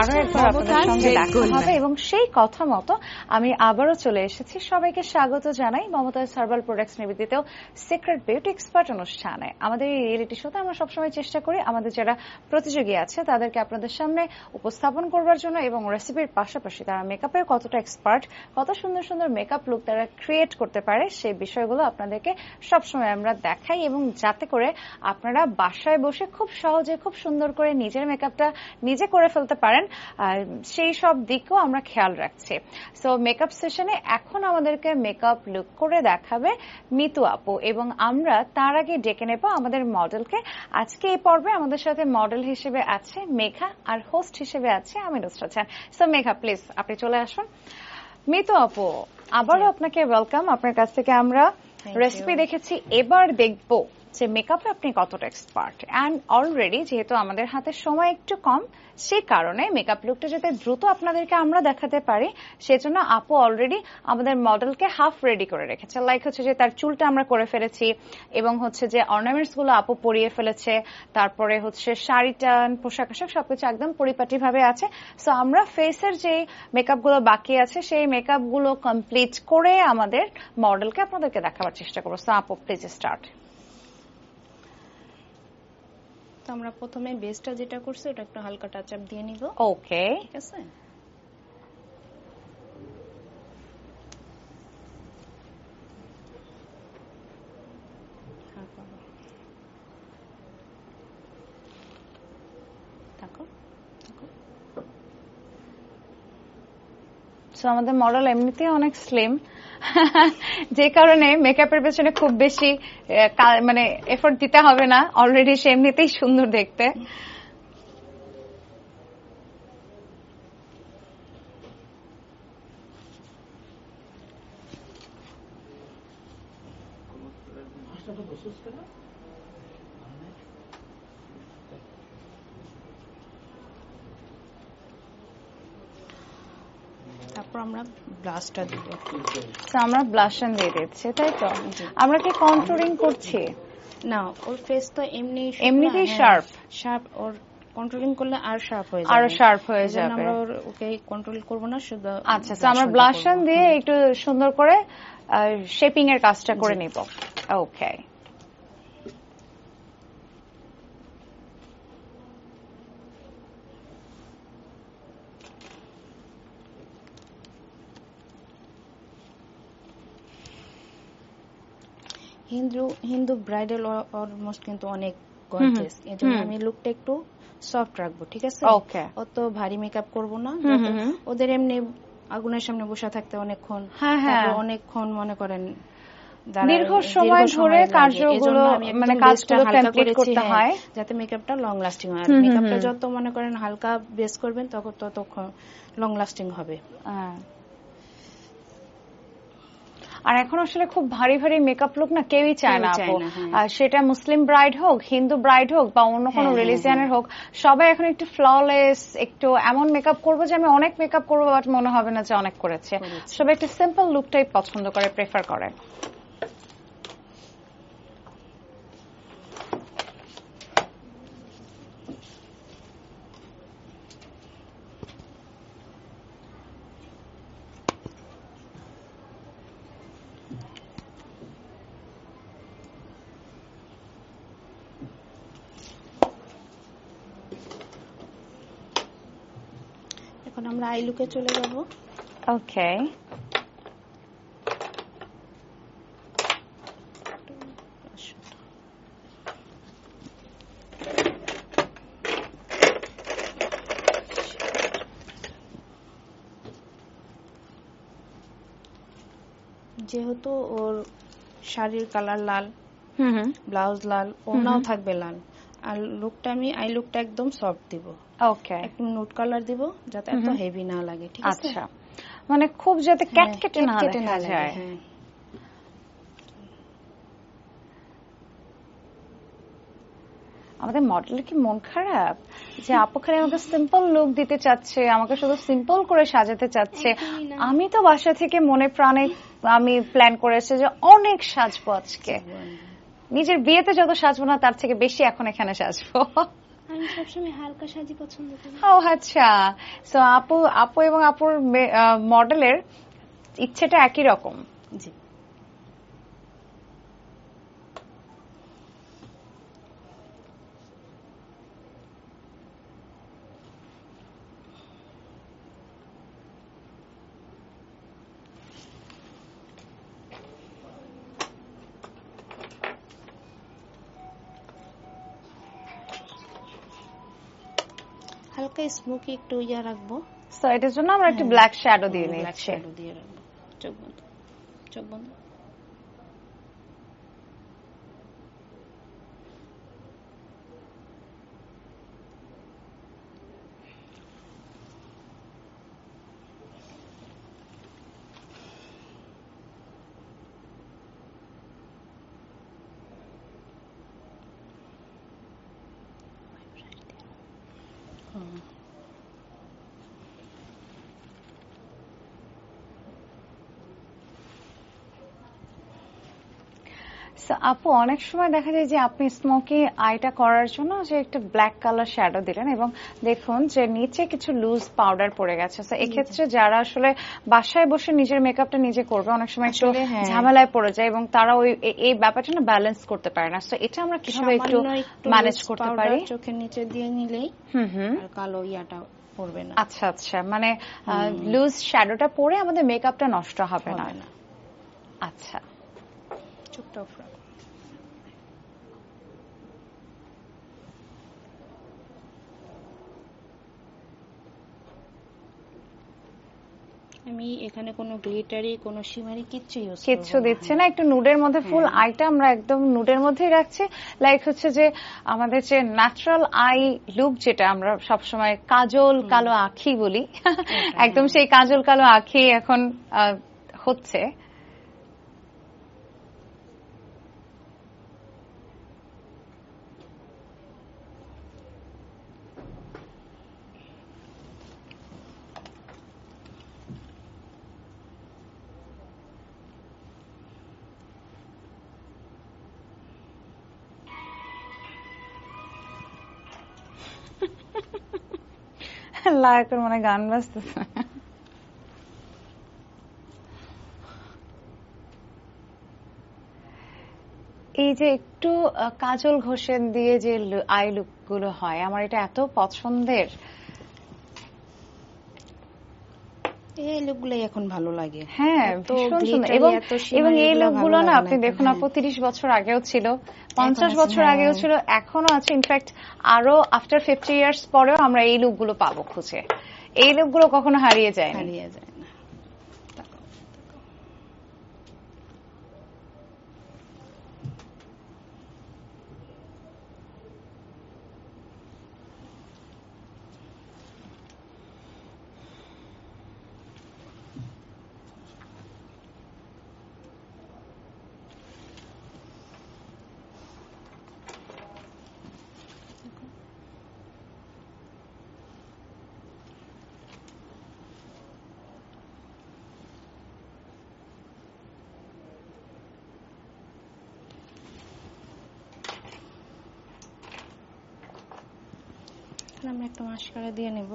আরও একবার আপনাদের সঙ্গে দেখা হবে এবং সেই কথা মতো আমি আবারও চলে এসেছি। সবাইকে স্বাগত জানাই মমতাজ হার্বাল প্রোডাক্টস নিবেদিত সিক্রেট বিউটি এক্সপার্ট অনুষ্ঠানে। আমাদের এই রিয়েলিটি শোতে আমরা সবসময় চেষ্টা করি আমাদের যারা প্রতিযোগী আছে তাদেরকে আপনাদের সামনে উপস্থাপন করবার জন্য এবং রেসিপির পাশাপাশি তারা মেকআপের কতটা এক্সপার্ট কত সুন্দর সুন্দর মেকআপ লুক তারা ক্রিয়েট করতে পারে সেই বিষয়গুলো আপনাদেরকে সবসময় আমরা দেখাই এবং যাতে করে আপনারা বাসায় বসে খুব সহজে খুব সুন্দর করে নিজের মেকআপটা নিজে করে ফেলতে পারেন। আর সেই সব দিকও আমরা খেয়াল রাখছি। সো মেকআপ সেশনে এখন আমাদেরকে মেকআপ লুক করে দেখাবে মিতু আপু এবং আমরা তার আগে ডেকে নেব আমাদের মডেলকে আজকে এই পর্বে আমাদের সাথে মডেল হিসেবে আছে মেঘা আর হোস্ট হিসেবে আছে আমি নুসরাত খান সো মেঘা প্লিজ আপনি চলে আসুন। মিতু আপু আবারও আপনাকে ওয়েলকাম আপনার কাছ থেকে আমরা রেসিপি দেখেছি। এবার দেখব যে মেকআপে আপনি কতটা এক্সপার্ট অ্যান্ড অলরেডি যেহেতু আমাদের হাতে সময় একটু কম সে কারণে মেকআপ লুকটা যাতে দ্রুত আপনাদেরকে আমরা দেখাতে পারি, সেজন্য আপু অলরেডি আমাদের মডেলকে হাফ রেডি করে রেখেছে। লাইক হচ্ছে যে তার চুলটা আমরা করে ফেলেছি, এবং হচ্ছে যে অর্নামেন্টসগুলো আপু পরিয়ে ফেলেছে, তারপরে হচ্ছে শাড়িটা, পোশাক আশাক সবকিছু একদম পরিপাটি ভাবে আছে। সো আমরা ফেসের যে মেকআপগুলো বাকি আছে, সেই মেকআপগুলো কমপ্লিট করে আমাদের মডেলকে আপনাদেরকে দেখাবার চেষ্টা করব। সো আপু প্লিজ স্টার্ট তো আমরা প্রথমে বেসটা যেটা করছি ওটা একটু হালকা টাচ আপ দিয়ে নিব। ওকে ঠিক আছে। সো আমাদের মডেল এমনিতেই অনেক স্লিম যে কারণে মেকআপের পেছনে খুব বেশি মানে এফোর্ট দিতে হবে না। অলরেডি সে এমনিতেই সুন্দর দেখতে। তারপর আমরা ব্লাশটা দিব আমরা ব্লাশন দিয়ে দিচ্ছি তাই তো? আমরা কি কন্ট্রোলিং করছি? না ওর ফেস তো এমনি এমনিতেই sharp। শার্প ওর কন্ট্রোলিং করলে আর শার্প হয়ে যাবে। আরও sharp হয়ে যাবে। আমরা ওকে কন্ট্রোল করব না শুধু আচ্ছা তো আমরা ব্লাশন দিয়ে একটু সুন্দর করে শেপিং এর কাজটা করে নিব। Okay Hindu Hindu bridal almost কিন্তু অনেক গর্জিয়াস এজন্য হুম। আমি লুকটা একটু সফট রাখব ঠিক আছে Okay. অত ভারী মেকআপ করব না। ওদের এমনি আগুনের সামনে বসে থাকতে অনেকক্ষণ হ্যাঁ, হ্যাঁ। অনেকক্ষণ মনে করেন দীর্ঘ সময় ধরে কার্যগুলো, মানে কাজগুলো হালকা করতে হ্যাঁ, হয়। যাতে মেকআপটা লং লাস্টিং হয় মেকআপটা যত মনে করেন হালকা বেস করবেন তখন ততক্ষণ লং লাস্টিং হবে হ্যাঁ। আর এখন আসলে খুব ভারী ভারী মেকআপ লুক না কেউই চায় না আপু হ্যাঁ। আর সেটা মুসলিম ব্রাইড হোক হিন্দু ব্রাইড হোক বা অন্য কোনো হ্যাঁ, হ্যাঁ, রিলিজিয়ানের হোক সবাই এখন একটু ফ্ললেস একটু এমন মেকআপ করব যে আমি অনেক মেকআপ করব বাট মনে হবে না যে অনেক করেছে করেছে। সবাই একটু সিম্পল লুকটাই পছন্দ করে প্রেফার করে এখন আমরা আই লুকে চলে যাব। ওকে যেহেতু ওর শাড়ির কালার লাল হুম হুম। ব্লাউজ লাল ওনাও থাকবে লাল। আর লুকটা আমি আই লুকটা একদম সফট দিব। ওকে একটু নোট কালার দিব যাতে এত হেভি না লাগে ঠিক আছে? আচ্ছা। মানে খুব যাতে ক্যাটকেটে না দেখা যায়। হ্যাঁ। আমাদের মডেল কি মন খারাপ? যে আপু খালি আমাকে সিম্পল লুক দিতে চাচ্ছে আমাকে শুধু সিম্পল করে সাজাতে চাচ্ছে। আমি তো বাসা থেকে মনে প্রাণে আমি প্ল্যান করেছি যে অনেক সাজবো আজকে। নিজের বিয়েতে যত সাজবো না তার থেকে বেশি এখন এখানে সাজবো। আমি সবসময় হালকা সাজি পছন্দ করি। ও আচ্ছা। সো আপু আপু এবং আপুর মডেলের ইচ্ছেটা একই রকম। জি। হালকা স্মোকি একটু ইয়া রাখব। সো এটার জন্য আমরা একটু ব্ল্যাক শ্যাডো দিয়ে ব্ল্যাক নিচ্ছি। শ্যাডো দিয়ে রাখব। চোখ বন্ধ। চোখ বন্ধ হুম। So, আপু অনেক সময় দেখা যায় যে আপনি স্মোকি আইটা করার জন্য যে একটা ব্ল্যাক কালার শ্যাডো দিলেন এবং দেখুন যে নিচে কিছু লুজ পাউডার পড়ে গেছে। তো এক্ষেত্রে যারা আসলে বাসায় বসে নিজের মেকআপটা নিজে করবে অনেক সময় একটু হ্যাঁ। ঝামেলায় পড়ে যায় এবং তারা ওই এই ব্যাপারটা না ব্যালেন্স করতে পারে না। তো এটা আমরা কীভাবে একটু ম্যানেজ করতে পারি? চোখের নিচে দিয়ে নিলেই হুম হুম। আর কালো ইয়াটা পড়বে না। আচ্ছা আচ্ছা। মানে লুজ শ্যাডোটা পরে আমাদের মেকআপটা নষ্ট হবে না। আচ্ছা। চোখটা off রাখো। আমি এখানে কোনো গ্লিটারি কোনো শিমারি কিচ্ছু ইউজ কিচ্ছু দিচ্ছে না একটু নুডের মধ্যে ফুল আইটা আমরা একদম নুডের মধ্যেই রাখছি। লাইক হচ্ছে যে আমাদের যে ন্যাচারাল আই লুক যেটা আমরা সবসময় কাজল কালো আখি বলি একদম সেই কাজল কালো আখি এখন আহ, হচ্ছে। লায়কের মনে গান বাজতেছে। এই যে একটু কাজল ঘোষের দিয়ে যে আই লুকগুলো হয়, আমার এটা এত পছন্দের। এই লোকগুলো এখন ভালো লাগে। হ্যাঁ এবং এবং এই এগুলো লোকগুলো ভালো না আপনি দেখুন। আপু তিরিশ বছর আগেও ছিল পঞ্চাশ বছর হ্যাঁ। আগেও ছিল এখনও আছে। ইনফ্যাক্ট আরও আফটার ফিফটি ইয়ার্স পরেও আমরা এই লোকগুলো পাবো খুঁজে। এই লোকগুলো কখনো হারিয়ে যায় হারিয়ে যায় এখন আমরা একটা মাস্কারা দিয়ে নেব।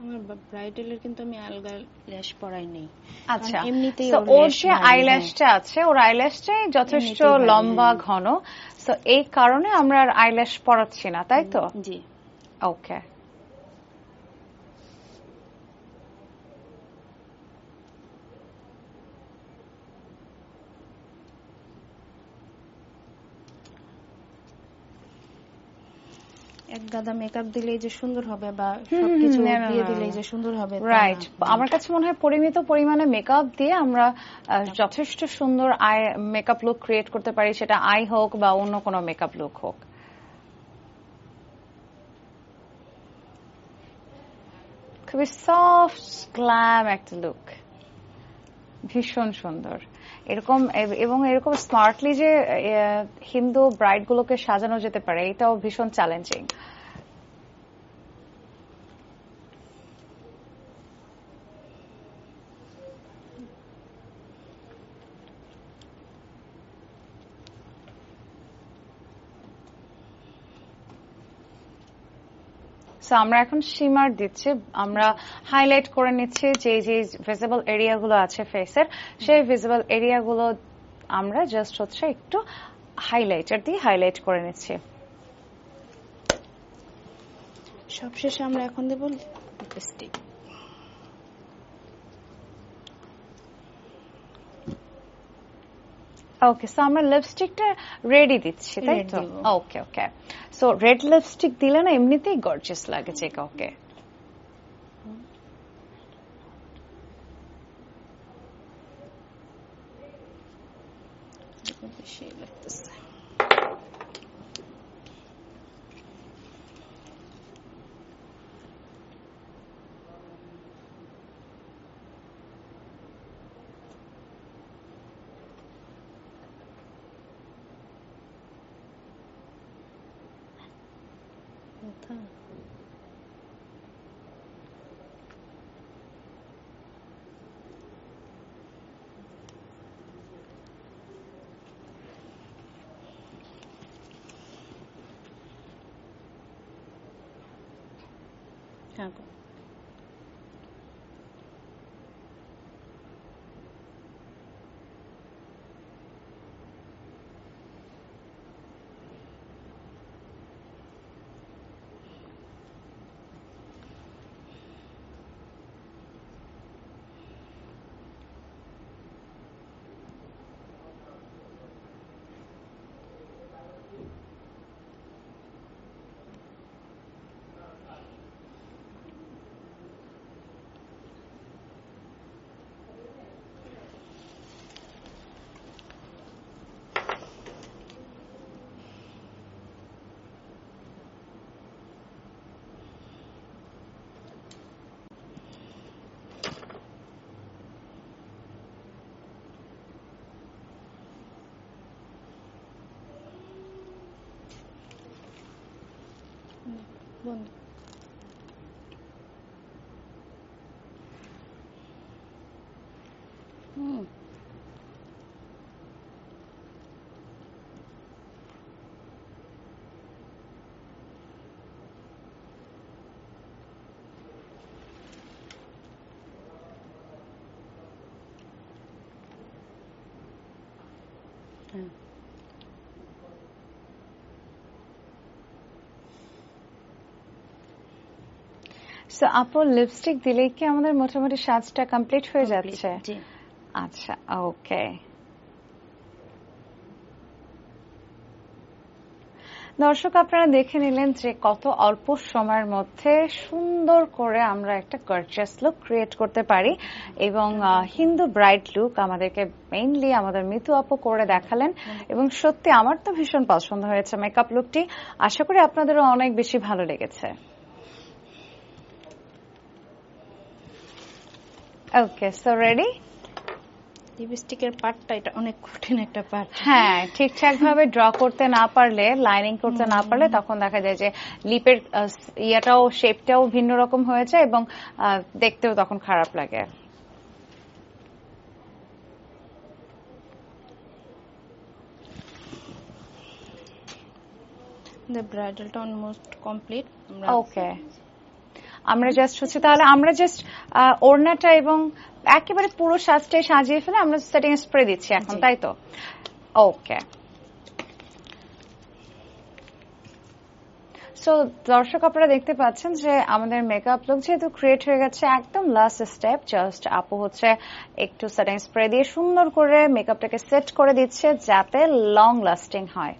আমার ব্রাইডালের কিন্তু আমি আলগা ল্যাশ পরাই নেই। আচ্ছা এমনিতেই ওর যে আইল্যাশটা আছে ওর আইল্যাশটাই যথেষ্ট লম্বা। ঘন। তো এই কারণে আমরা আর আইল্যাশ পরাচ্ছি না তাই তো। জি। ওকে এক গাদা মেকআপ দিলেই যে সুন্দর হবে বা সবকিছু দিয়ে দিলেই যে সুন্দর হবে রাইট আমার কাছে মনে হয় পরিমিত পরিমাণে মেকআপ দিয়ে আমরা যথেষ্ট সুন্দর আই মেকআপ লুক ক্রিয়েট করতে পারি। সেটা আই হোক বা অন্য কোনো মেকআপ লুক হোক। খুবই সফট গ্ল্যাম একটা লুক ভীষণ সুন্দর। এরকম, এবং এরকম স্মার্টলি যে হিন্দু ব্রাইড গুলোকে সাজানো যেতে পারে, এটাও ভীষণ চ্যালেঞ্জিং সো আমরা এখন শিমার দিচ্ছি। আমরা হাইলাইট করে নিচ্ছি যে যে ভিজিবল এরিয়াগুলো আছে ফেসের সেই ভিজিবল এরিয়াগুলো আমরা জাস্ট হচ্ছে একটু হাইলাইটার দিয়ে হাইলাইট করে নিচ্ছি। সবশেষে আমরা এখন দেব লিপস্টিক ওকে সো আমরা লিপস্টিকটা রেডি দিচ্ছি তাই তো? Okay okay so red lipstick দিলে না এমনিতেই গর্জিয়াস লাগে যে কাউকে বেশি লাগতেছে কথা হ্যাঁ গো। বন্ধ হুম হ্যাঁ সো আপু লিপস্টিক দিলেই কি আমাদের মোটামুটি সাজটা কমপ্লিট হয়ে যাচ্ছে? আচ্ছা ওকে দর্শক আপনারা দেখে নিলেন যে কত অল্প সময়ের মধ্যে সুন্দর করে আমরা একটা গর্জিয়াস লুক ক্রিয়েট করতে পারি এবং হিন্দু ব্রাইড লুক আমাদেরকে মেইনলি আমাদের মিতু আপু করে দেখালেন এবং সত্যি আমার তো ভীষণ পছন্দ হয়েছে মেকআপ লুকটি আশা করি আপনাদেরও অনেক বেশি ভালো লেগেছে। ওকে সো রেডি লিপস্টিকের পার্টটা এটা অনেক কঠিন একটা পার্ট হ্যাঁ ঠিকঠাক ভাবে ড্র করতে না পারলে লাইনিং করতে না পারলে তখন দেখা যায় যে লিপের ইয়াটাও শেপটাও ভিন্ন রকম হয়ে যায় এবং দেখতেও তখন খারাপ লাগে। ব্রাইডালটা অলমোস্ট কমপ্লিট আমরা ওকে আমরা জাস্ট হচ্ছে তাহলে আমরা জাস্ট ওড়নাটা এবং একেবারে পুরো সাজটাই সাজিয়ে ফেলে আমরা সেটিং স্প্রে দিচ্ছি এখন তাই তো? ওকে সো দর্শক আপনারা দেখতে পাচ্ছেন যে আমাদের মেকআপ লুক যেহেতু ক্রিয়েট হয়ে গেছে একদম লাস্ট স্টেপ জাস্ট আপু হচ্ছে একটু সেটিং স্প্রে দিয়ে সুন্দর করে মেকআপটাকে সেট করে দিচ্ছে যাতে লং লাস্টিং হয়।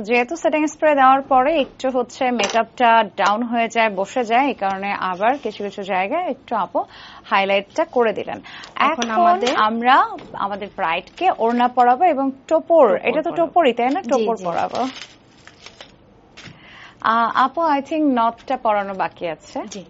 যেহেতু সেটিং স্প্রে দেওয়ার পরে একটু হচ্ছে মেকআপটা ডাউন হয়ে যায় বসে যায় এই কারণে আবার কিছু কিছু জায়গায় একটু আপু হাইলাইটটা করে দিলেন। এখন আমাদের- আমরা আমাদের ব্রাইডকে ওড়না পরাবো এবং টোপর এটা তো। টোপরই তাই না? টোপর পরাবো। আপু আই থিঙ্ক নথটা পরানো বাকি আছে। জি।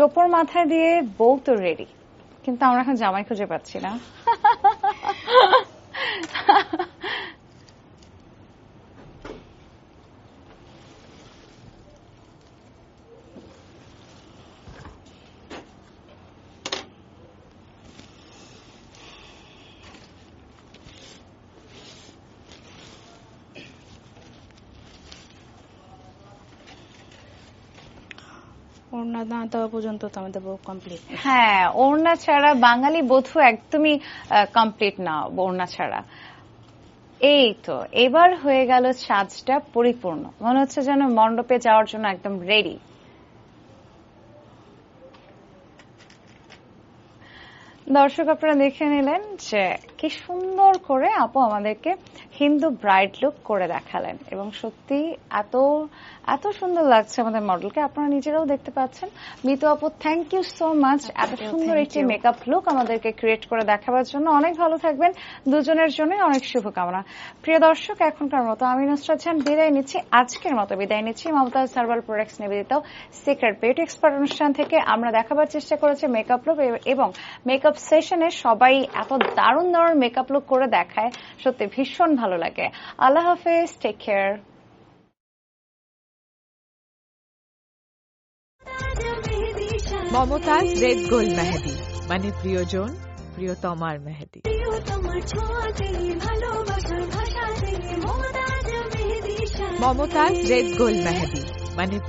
টোপর মাথায় দিয়ে বউ তো রেডি কিন্তু আমরা এখন জামাই খুঁজে পাচ্ছি না। পর্যন্ত কমপ্লিট হ্যাঁ ওড়না ছাড়া বাঙালি বধূ একদমই কমপ্লিট না ওড়না ছাড়া। এই তো, এবার হয়ে গেল সাজটা পরিপূর্ণ। মনে হচ্ছে যেন মণ্ডপে যাওয়ার জন্য একদম রেডি দর্শক, আপনারা দেখে নিলেন যে কি সুন্দর করে আপু আমাদেরকে হিন্দু ব্রাইড লুক করে দেখালেন। এবং সত্যি এত এত সুন্দর লাগছে আমাদের মডেলকে। আপনারা নিজেরাও দেখতে পাচ্ছেন। মিতু আপু থ্যাংক ইউ সো মাচ এত সুন্দর একটি মেকআপ লুক আমাদেরকে ক্রিয়েট করে দেখাবার জন্য। অনেক ভালো থাকবেন। দুজনের জন্য অনেক শুভকামনা। প্রিয় দর্শক এখনকার মতো আমি নুসরাত জাহান বিদায় নিচ্ছি। আজকের মতো বিদায় নিচ্ছি। মমতাজ সার্ভাল প্রোডাক্টস নিবেদিত সিক্রেট বিউটি এক্সপার্ট অনুষ্ঠান থেকে আমরা দেখাবার চেষ্টা করেছি মেকআপ লুক এবং মেকআপ সেশনে সবাই এত দারুণ দারুণ মেকআপ লুক করে দেখায়, সত্যি ভীষণ ভালো লাগে। আল্লাহ হাফেজ take care Mumtaz red gold মেহেদি মানে প্রিয়জন প্রিয়তমার মেহেদি। মমতাজ রেড গোল্ড মেহেদি মানে